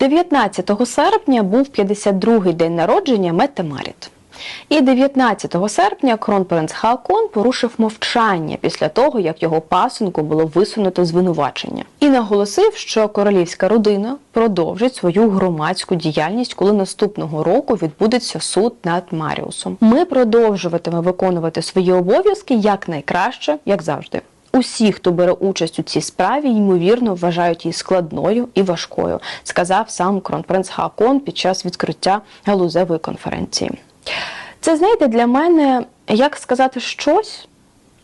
19 серпня був 52-й день народження Метте Маріт. І 19 серпня кронпринц Хаакон порушив мовчання після того, як його пасунку було висунуто звинувачення, і наголосив, що королівська родина продовжить свою громадську діяльність, коли наступного року відбудеться суд над Маріусом. Ми продовжуватиме виконувати свої обов'язки якнайкраще, як завжди. Усі, хто бере участь у цій справі, ймовірно вважають її складною і важкою, сказав сам кронпринц Хаакон під час відкриття галузевої конференції. Це знаєте, для мене як сказати щось,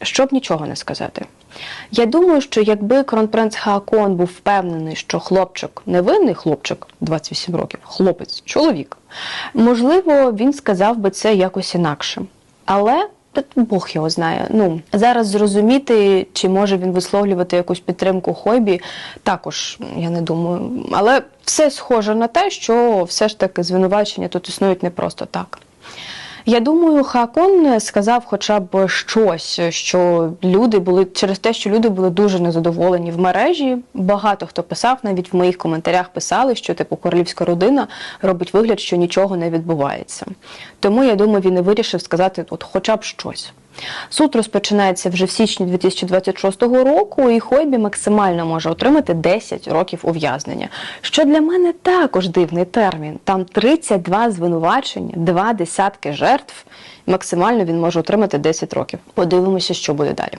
щоб нічого не сказати. Я думаю, що якби кронпринц Хаакон був впевнений, що хлопчик невинний хлопчик 28 років, хлопець, чоловік, можливо, він сказав би це якось інакше. Але та Бог його знає. Ну зараз зрозуміти, чи може він висловлювати якусь підтримку хобі, також я не думаю. Але все схоже на те, що все ж таки звинувачення тут існують не просто так. Я думаю, Хакон сказав хоча б щось, що люди були через те, що люди були дуже незадоволені в мережі. Багато хто писав, навіть в моїх коментарях писали, що типу королівська родина робить вигляд, що нічого не відбувається. Тому я думаю, він і вирішив сказати, от хоча б щось. Суд розпочинається вже в січні 2026 року, і Хойбі максимально може отримати 10 років ув'язнення. Що для мене також дивний термін. Там 32 звинувачення, два десятки жертв. Максимально він може отримати 10 років. Подивимося, що буде далі.